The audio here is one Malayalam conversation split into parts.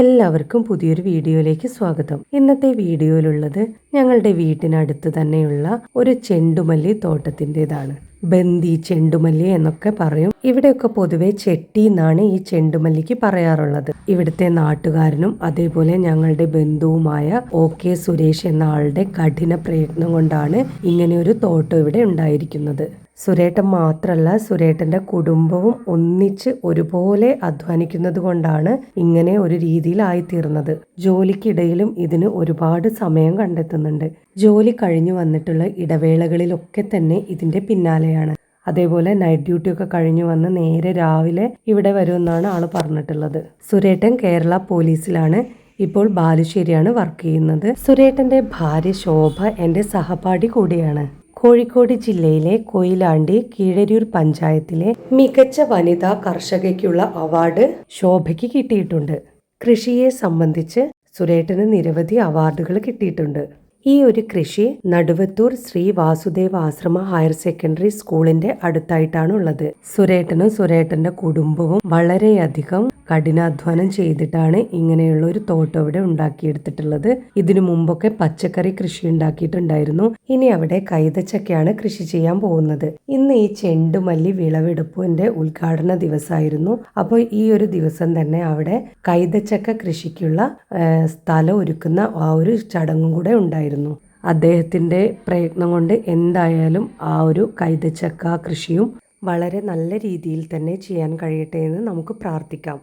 എല്ലാവർക്കും പുതിയൊരു വീഡിയോയിലേക്ക് സ്വാഗതം. ഇന്നത്തെ വീഡിയോയിലുള്ളത് ഞങ്ങളുടെ വീട്ടിനടുത്ത് തന്നെയുള്ള ഒരു ചെണ്ടുമല്ലി തോട്ടത്തിന്റെതാണ്. ബന്ദി ചെണ്ടുമല്ലി എന്നൊക്കെ പറയും. ഇവിടെയൊക്കെ പൊതുവെ ചെട്ടി എന്നാണ് ഈ ചെണ്ടുമല്ലിക്ക് പറയാറുള്ളത്. ഇവിടുത്തെ നാട്ടുകാരനും അതേപോലെ ഞങ്ങളുടെ ബന്ധുവുമായ ഒ കെ സുരേഷ് എന്ന ആളുടെ കഠിന പ്രയത്നം കൊണ്ടാണ് ഇങ്ങനെ ഒരു തോട്ടം ഇവിടെ ഉണ്ടായിരിക്കുന്നത്. സുരേട്ടൻ മാത്രമല്ല സുരേട്ടന്റെ കുടുംബവും ഒന്നിച്ച് ഒരുപോലെ അധ്വാനിക്കുന്നത് കൊണ്ടാണ് ഇങ്ങനെ ഒരു രീതിയിലായിത്തീർന്നത് ജോലിക്കിടയിലും ഇതിന് ഒരുപാട് സമയം കണ്ടെത്തുന്നുണ്ട്. ജോലി കഴിഞ്ഞു വന്നിട്ടുള്ള ഇടവേളകളിലൊക്കെ തന്നെ ഇതിന്റെ പിന്നാലെയാണ്. അതേപോലെ നൈറ്റ് ഡ്യൂട്ടി ഒക്കെ കഴിഞ്ഞു വന്ന് നേരെ രാവിലെ ഇവിടെ വരുമെന്നാണ് ആൾ പറഞ്ഞിട്ടുള്ളത്. സുരേട്ടൻ കേരള പോലീസിലാണ്. ഇപ്പോൾ ബാലുശ്ശേരിയാണ് വർക്ക് ചെയ്യുന്നത്. സുരേട്ടന്റെ ഭാര്യ ശോഭ എന്റെ സഹപാഠി കൂടിയാണ്. കോഴിക്കോട് ജില്ലയിലെ കൊയിലാണ്ടി കീഴരൂർ പഞ്ചായത്തിലെ മികച്ച വനിതാ കർഷകയ്ക്കുള്ള അവാർഡ് ശോഭയ്ക്ക് കിട്ടിയിട്ടുണ്ട്. കൃഷിയെ സംബന്ധിച്ച് സുരേട്ടന് നിരവധി അവാർഡുകൾ കിട്ടിയിട്ടുണ്ട്. ഈ ഒരു കൃഷി നടുവത്തൂർ ശ്രീ വാസുദേവ ആശ്രമ ഹയർ സെക്കൻഡറി സ്കൂളിന്റെ അടുത്തായിട്ടാണ് ഉള്ളത് സുരേട്ടനും സുരേട്ടന്റെ കുടുംബവും വളരെയധികം കഠിനാധ്വാനം ചെയ്തിട്ടാണ് ഇങ്ങനെയുള്ള ഒരു തോട്ടം ഇവിടെ ഉണ്ടാക്കിയെടുത്തിട്ടുള്ളത്. ഇതിനു മുമ്പൊക്കെ പച്ചക്കറി കൃഷി ഉണ്ടാക്കിയിട്ടുണ്ടായിരുന്നു. ഇനി അവിടെ കൈതച്ചക്കയാണ് കൃഷി ചെയ്യാൻ പോകുന്നത്. ഇന്ന് ഈ ചെണ്ടുമല്ലി വിളവെടുപ്പിന്റെ ഉദ്ഘാടന ദിവസമായിരുന്നു. അപ്പോൾ ഈ ഒരു ദിവസം തന്നെ അവിടെ കൈതച്ചക്ക കൃഷിക്കുള്ള സ്ഥലം ഒരുക്കുന്ന ആ ഒരു ചടങ്ങും കൂടെ ഉണ്ടായിരുന്നു. അദ്ദേഹത്തിന്റെ പ്രയത്നം കൊണ്ട് എന്തായാലും ആ ഒരു കൈതച്ചക്ക കൃഷിയും വളരെ നല്ല രീതിയിൽ തന്നെ ചെയ്യാൻ കഴിയട്ടെ എന്ന് നമുക്ക് പ്രാർത്ഥിക്കാം.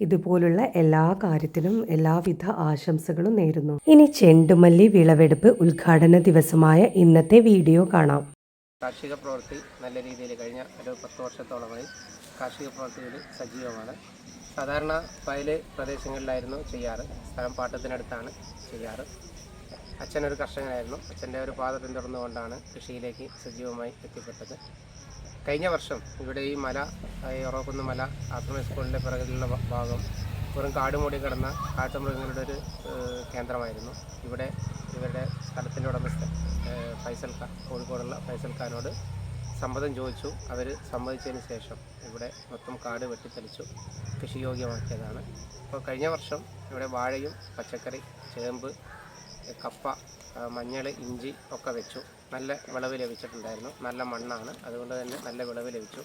ഇതുപോലുള്ള എല്ലാ കാര്യത്തിനും എല്ലാവിധ ആശംസകളും നേരുന്നു. ഇനി ചെണ്ടുമല്ലി വിളവെടുപ്പ് ഉദ്ഘാടന ദിവസമായ ഇന്നത്തെ വീഡിയോ കാണാം. കാർഷിക പ്രവൃത്തി നല്ല രീതിയിൽ കഴിഞ്ഞ ഒരു പത്ത് വർഷത്തോളമായി കാർഷിക പ്രവൃത്തിയിൽ സജീവമാണ്. സാധാരണ വയൽ പ്രദേശങ്ങളിലായിരുന്നു ചെയ്യാറ്. സ്ഥലം പാട്ടത്തിനടുത്താണ് ചെയ്യാറ്. അച്ഛനൊരു കർഷകനായിരുന്നു. അച്ഛന്റെ ഒരു പാത പിന്തുടർന്നുകൊണ്ടാണ് കൃഷിയിലേക്ക് സജീവമായി എത്തിപ്പെട്ടത്. കഴിഞ്ഞ വർഷം ഇവിടെ ഈ മല ഈ ഉറവക്കുന്ന് മല ആശ്രമ സ്കൂളിന്റെ പിറകിലുള്ള ഭാഗം വെറും കാട് മൂടി കിടന്ന കാട്ടുമൃഗങ്ങളുടെ ഒരു കേന്ദ്രമായിരുന്നു. ഇവിടെ ഇവരുടെ സ്ഥലത്തിന്റെ ഉടമസ്ഥ ഫൈസൽ ഖാൻ കോഴിക്കോടുള്ള ഫൈസൽ ഖാനോട് സമ്മതം ചോദിച്ചു. അവർ സമ്മതിച്ചതിന് ശേഷം ഇവിടെ മൊത്തം കാട് വെട്ടിത്തെളിച്ചു. കൃഷിയോഗ്യമാക്കിയതാണ് അപ്പോൾ കഴിഞ്ഞ വർഷം ഇവിടെ വാഴയും പച്ചക്കറി ചേമ്പ് കപ്പ മഞ്ഞൾ ഇഞ്ചി ഒക്കെ വെച്ചു. നല്ല വിളവ് ലഭിച്ചിട്ടുണ്ടായിരുന്നു. നല്ല മണ്ണാണ്. അതുകൊണ്ട് തന്നെ നല്ല വിളവ് ലഭിച്ചു.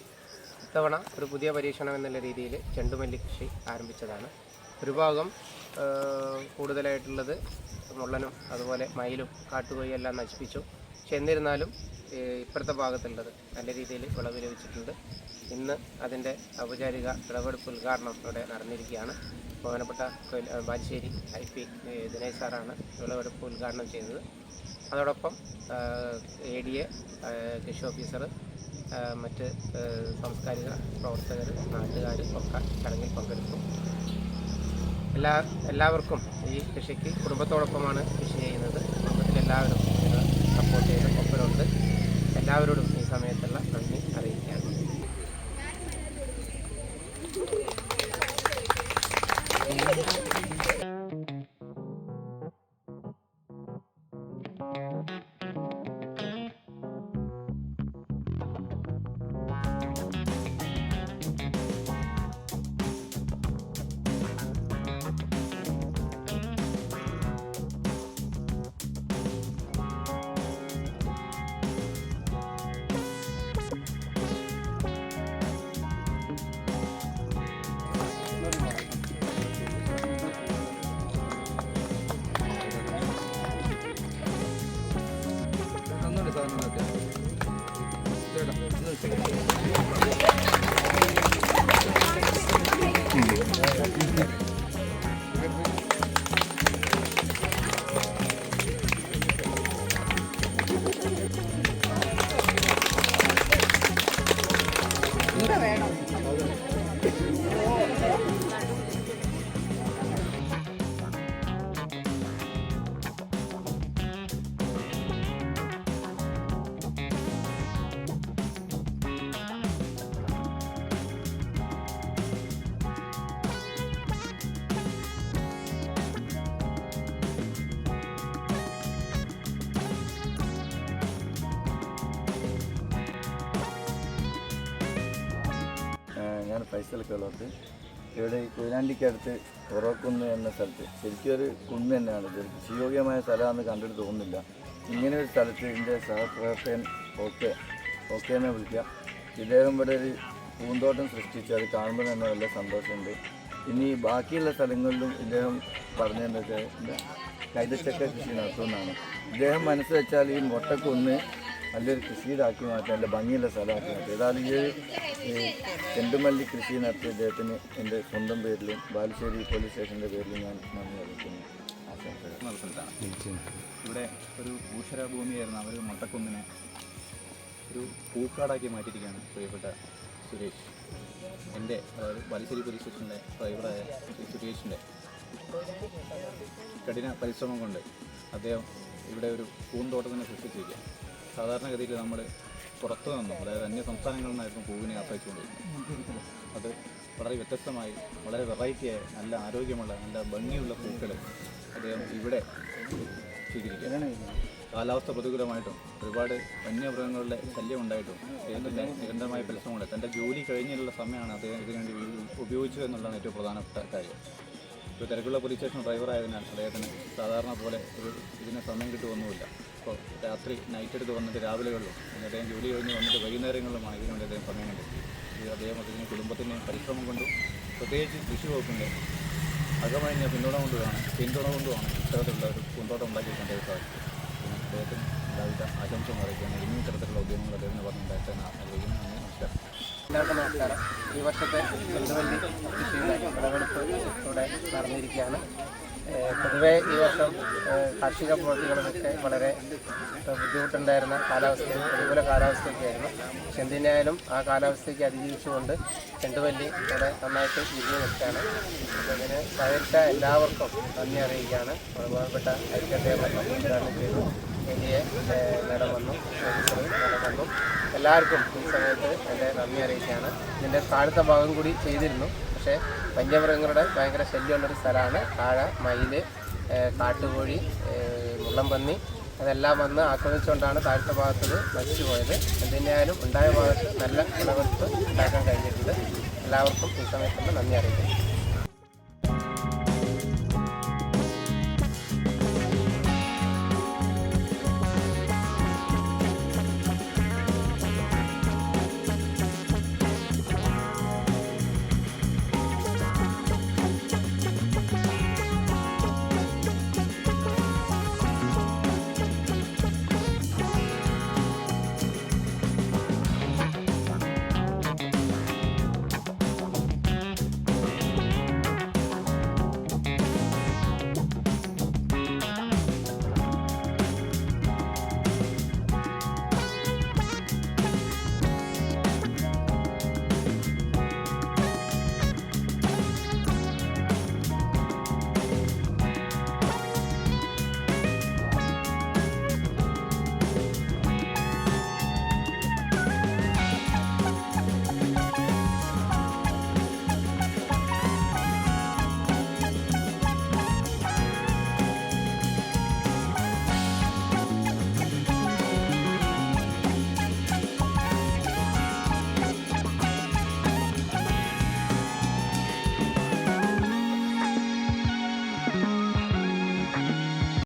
ഇത്തവണ ഒരു പുതിയ പരീക്ഷണം എന്നുള്ള രീതിയിൽ ചെണ്ടുമല്ലി കൃഷി ആരംഭിച്ചതാണ്. ഒരു ഭാഗം കൂടുതലായിട്ടുള്ളത് മുള്ളനും അതുപോലെ മയിലും കാട്ടുകൊയ്യെല്ലാം നശിപ്പിച്ചു. പക്ഷെ എന്നിരുന്നാലും ഇപ്പുറത്തെ ഭാഗത്തുള്ളത് നല്ല രീതിയിൽ വിളവ് ലഭിച്ചിട്ടുണ്ട്. ഇന്ന് അതിന്റെ ഔപചാരിക വിളവെടുപ്പ് ഉദ്ഘാടനം ഇവിടെ നടന്നിരിക്കുകയാണ്. ബഹുമാനപ്പെട്ട ബാലുശ്ശേരി ഐ പി ദിനേശ് സാറാണ് വിളവെടുപ്പ് ഉദ്ഘാടനം ചെയ്തത്. അതോടൊപ്പം എ ഡി എ കൃഷി ഓഫീസർ മറ്റ് സാംസ്കാരിക പ്രവർത്തകർ നാട്ടുകാർ ഒക്കെ ചടങ്ങിൽ പങ്കെടുത്തു. എല്ലാ എല്ലാവർക്കും ഈ കൃഷിക്ക് കുടുംബത്തോടൊപ്പമാണ് കൃഷി ചെയ്യുന്നത്. കുടുംബത്തിൽ എല്ലാവരും സപ്പോർട്ട് ചെയ്ത് ഒപ്പരുണ്ട് എല്ലാവരോടും ഈ സമയത്തുള്ള നന്ദി അറിയിക്കുകയാണ്. വേണം ഞാൻ ഫൈസൽ കേളോത്ത് ഇവിടെ കൊയിലാണ്ടിക്കടുത്ത് ഉറക്കുന്ന് എന്ന സ്ഥലത്ത് ശരിക്കും ഒരു കുന്ന് തന്നെയാണ്. ഇത് സുയോഗ്യമായ സ്ഥലമാണെന്ന് കണ്ടിട്ട് തോന്നുന്നില്ല. ഇങ്ങനെ ഒരു സ്ഥലത്ത് ഇതിന്റെ സഹപ്രവർത്തകൻ ഓക്കെ ഓക്കെ എന്നെ വിളിക്കാം ഇദ്ദേഹം ഇവിടെ ഒരു പൂന്തോട്ടം സൃഷ്ടിച്ച്. അത് കാണുമ്പോൾ തന്നെ നല്ല സന്തോഷമുണ്ട്. ഇനി ബാക്കിയുള്ള സ്ഥലങ്ങളിലും ഇദ്ദേഹം പറഞ്ഞതെന്ന് കൈതച്ചക്ക കൃഷി നടത്തുമെന്നാണ് ഇദ്ദേഹം മനസ്സ് വെച്ചാൽ ഈ മൊട്ടക്കൊന്ന് നല്ലൊരു കൃഷിയിലാക്കി മാറ്റാൻ നല്ല ഭംഗിയുള്ള സ്ഥലമാക്കി മാറ്റാം ഏതായാലും ഈ ചെണ്ടുമല്ലി കൃഷി നടത്തിയ ഇദ്ദേഹത്തിന് എന്റെ സ്വന്തം പേരിലും ബാലുശ്ശേരി പോലീസ് സ്റ്റേഷന്റെ പേരിലും ഞാൻ നന്ദി അറിയിക്കുന്നു. ഇവിടെ ഒരു ഭൂഷര ഭൂമിയായിരുന്നു അവർ മട്ടക്കുന്നിനെ ഒരു പൂക്കാടാക്കി മാറ്റിയിരിക്കുകയാണ് പ്രിയപ്പെട്ട സുരേഷ്. എന്റെ അതായത് ബാലുശ്ശേരി പോലീസ് സ്റ്റേഷന്റെ ഡ്രൈവറായ സുരേഷിന്റെ കഠിന പരിശ്രമം കൊണ്ട് അദ്ദേഹം ഇവിടെ ഒരു പൂന്തോട്ടത്തിനെ സൃഷ്ടിച്ചിരിക്കുക സാധാരണഗതിയിൽ നമ്മൾ പുറത്തു നിന്നും അതായത് അന്യ സംസ്ഥാനങ്ങളിൽ നിന്നായിരുന്നു പൂവിനെ ആശ്രയിച്ചുകൊണ്ടിരുന്നത്. അത് വളരെ വ്യത്യസ്തമായി വളരെ വെറൈറ്റിയായ നല്ല ആരോഗ്യമുള്ള നല്ല ഭംഗിയുള്ള പൂക്കൾ അദ്ദേഹം ഇവിടെ സ്വീകരിക്കുകയാണ് കാലാവസ്ഥ പ്രതികൂലമായിട്ടും ഒരുപാട് വന്യമൃഗങ്ങളുടെ ശല്യം ഉണ്ടായിട്ടും അദ്ദേഹത്തിന്റെ നിരന്തരമായ പരിശ്രമമുണ്ട്. തന്റെ ജോലി കഴിഞ്ഞുള്ള സമയമാണ് അദ്ദേഹം ഇതിനുവേണ്ടി ഉപ- ഉപയോഗിച്ചത് എന്നുള്ളതാണ് ഏറ്റവും പ്രധാനപ്പെട്ട കാര്യം. ഒരു തിരക്കുള്ള പോലീസ് സ്റ്റേഷൻ ഡ്രൈവറായതിനാൽ അദ്ദേഹത്തിന് സാധാരണ പോലെ ഒരു ഇതിന് സമയം കിട്ടുമൊന്നുമില്ല അപ്പോൾ രാത്രി നൈറ്റ് എടുത്ത് വന്നിട്ട് രാവിലെകളിലും അദ്ദേഹം ജോലി കഴിഞ്ഞ് വന്നിട്ട് വൈകുന്നേരങ്ങളിലുമാണ് ഇതിനുവേണ്ടി അദ്ദേഹം സമയം കണ്ടത് ഇത് അദ്ദേഹം അതിന് കുടുംബത്തിന്റെയും പരിശ്രമം കൊണ്ടും പ്രത്യേകിച്ച് കൃഷി വകുപ്പിന്റെ അകമഴിഞ്ഞ പിന്തുണ കൊണ്ടുമാണ് പിന്തുണ കൊണ്ടുമാണ് ഇത്തരത്തിലുള്ള ഒരു പൂന്തോട്ടം ഉണ്ടാക്കിയിട്ടുണ്ട് അദ്ദേഹം സാധിച്ചത്. പിന്നെ അദ്ദേഹത്തിന് എല്ലാവിധ ആശംസ അറിയിക്കുകയാണ്. ഇനിയും ഇത്തരത്തിലുള്ള ഉദ്യമങ്ങൾ അദ്ദേഹത്തിന് പറഞ്ഞുണ്ടായിട്ട് ആഗ്രഹിക്കുന്നു. നന്ദി നമസ്കാരം. എല്ലാവർക്കും നമസ്കാരം. ഈ വർഷത്തെ വലിയ കൃഷിയുടെ വിളവെടുപ്പ് ഇവിടെ നടന്നിരിക്കുകയാണ്. പൊതുവെ ഈ വർഷം കാർഷിക പ്രവൃത്തികളിലൊക്കെ വളരെ ബുദ്ധിമുട്ടുണ്ടായിരുന്ന കാലാവസ്ഥയും പ്രതികൂല കാലാവസ്ഥയൊക്കെയായിരുന്നു പക്ഷെ എന്തിനായാലും ആ കാലാവസ്ഥയ്ക്ക് അതിജീവിച്ചുകൊണ്ട് ചെണ്ടുവല്ലി വളരെ നന്നായിട്ട് വിരിഞ്ഞു നിൽക്കുകയാണ്. അതിന് സഹകരിച്ച എല്ലാവർക്കും നന്ദി അറിയിക്കുകയാണ്. ബഹുമാനപ്പെട്ട ഉദ്ഘാടനം ചെയ്തു. വലിയ മേഡം വന്നു. മേഡം വന്നു. എല്ലാവർക്കും ഈ സമയത്ത് എന്റെ നന്ദി അറിയിക്കുകയാണ്. ഇതിന്റെ താഴത്തെ ഭാഗം കൂടി ചെയ്തിരുന്നു. പക്ഷേ വന്യമൃഗങ്ങളുടെ ഭയങ്കര ശല്യമുള്ളൊരു സ്ഥലമാണ്. താഴ മയിൽ കാട്ടുകോഴി മുള്ളംപന്നി അതെല്ലാം വന്ന് ആക്രമിച്ചുകൊണ്ടാണ് താഴ്ത്ത ഭാഗത്തത് മരിച്ചുപോയത് എന്തിനായാലും ഉണ്ടായ ഭാഗത്ത് നല്ല വിളവെടുപ്പ് ഉണ്ടാക്കാൻ കഴിഞ്ഞിട്ടുണ്ട്. എല്ലാവർക്കും ഈ സമയത്തുള്ള നന്ദി അറിയിക്കുന്നു.